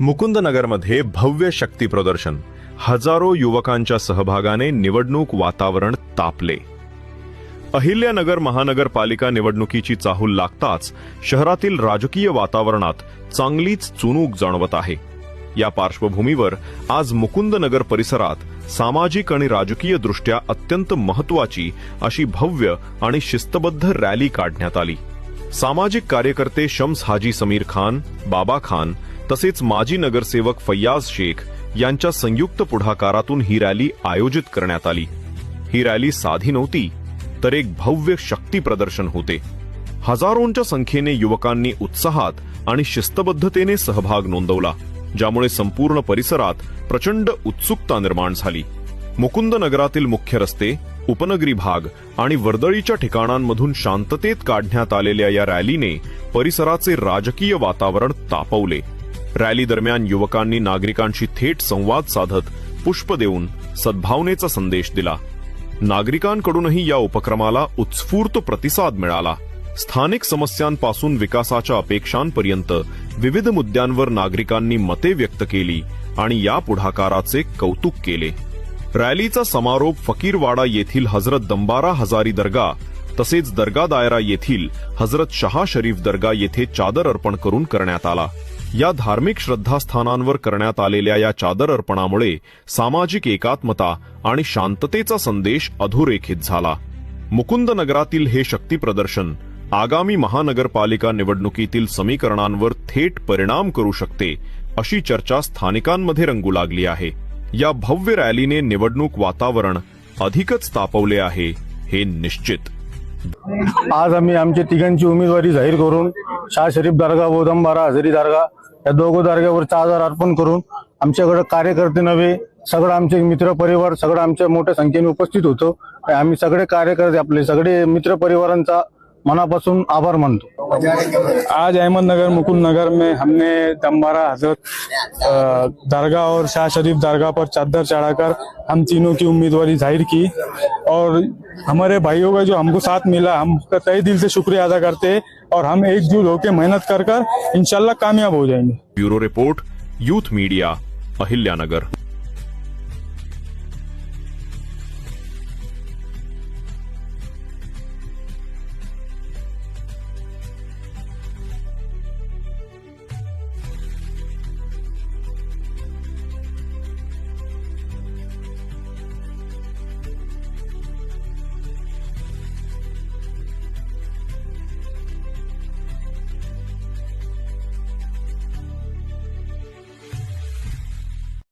मुकुंदनगरमध्ये भव्य शक्ती प्रदर्शन. हजारो युवकांच्या सहभागाने निवडणूक वातावरण तापले. अहिल्यानगर महानगरपालिका निवडणुकीची चाहूल लागताच शहरातील राजकीय वातावरणात चांगलीच चुणूक जाणवत आहे. या पार्श्वभूमीवर आज मुकुंदनगर परिसरात सामाजिक आणि राजकीय दृष्ट्या अत्यंत महत्वाची अशी भव्य आणि शिस्तबद्ध रॅली काढण्यात आली. सामाजिक कार्यकर्ते शम्स हाजी समीर खान बाबा खान तसेच माजी नगरसेवक फैयाज शेख यांच्या संयुक्त पुढाकारातून ही रॅली आयोजित करण्यात आली. ही रॅली साधी नव्हती तर एक भव्य शक्ती प्रदर्शन होते. हजारोंच्या संख्येने युवकांनी उत्साहात आणि शिस्तबद्धतेने सहभाग नोंदवला ज्यामुळे संपूर्ण परिसरात प्रचंड उत्सुकता निर्माण झाली. मुकुंद नगरातील मुख्य रस्ते उपनगरी भाग आणि वर्दळीच्या ठिकाणांमधून शांततेत काढण्यात आलेल्या या रॅलीने परिसराचे राजकीय वातावरण तापवले. रॅली दरम्यान युवकांनी नागरिकांशी थेट संवाद साधत पुष्प देऊन सद्भावनेचा संदेश दिला. नागरिकांकडूनही या उपक्रमाला उत्स्फूर्त प्रतिसाद मिळाला. स्थानिक समस्यांपासून विकासाच्या अपेक्षांपर्यंत विविध मुद्द्यांवर नागरिकांनी मते व्यक्त केली आणि या पुढाकाराचे कौतुक केले. रॅलीचा समारोप फकीरवाडा येथील हजरत दंबारा हजारी दर्गा तसेच दर्गा दायरा येथील हजरत शहा शरीफ दर्गा येथे चादर अर्पण करून करण्यात आला. या धार्मिक श्रद्धास्थानांवर करण्यात आलेल्या या चादर अर्पणामुळे सामाजिक एकात्मता आणि शांततेचा संदेश अधोरेखित झाला. मुकुंद नगरातील हे शक्ती प्रदर्शन आगामी महानगरपालिका निवडणुकीतील समीकरणांवर थेट परिणाम करू शकते अशी चर्चा स्थानिकांमध्ये रंगू लागली आहे. या भव्य रॅलीने निवडणूक वातावरण अधिकच तापवले आहे हे निश्चित. आज आम्ही आमच्या तिघांची उमेदवारी जाहीर करून शाह शरीफ दर्गा बोधंबारा हजरी दर्गा या दोघं दर्ग्यावर चादर अर्पण करून आमच्याकडे कार्यकर्ते नव्हे सगळं आमचे मित्र परिवार सगळं आमच्या मोठ्या संख्येने उपस्थित होतो. आम्ही सगळे कार्यकर्ते आपले सगळे मित्र परिवारांचा मनापासून आभार मानतो. आज अहमदनगर मुकुंद नगर में हमने दम्बारा हज़रत दरगाह और शाह शरीफ दरगाह पर चादर चढ़ाकर हम तीनों की उम्मीदवारी ज़ाहिर की। और हमारे भाइयों का जो हमको साथ मिला हम उसका तय दिल से शुक्रिया अदा करते हैं और हम एकजुट होकर मेहनत कर कर इंशाल्लाह कामयाब हो जाएँगे। Bureau report youth media Ahilyanagar.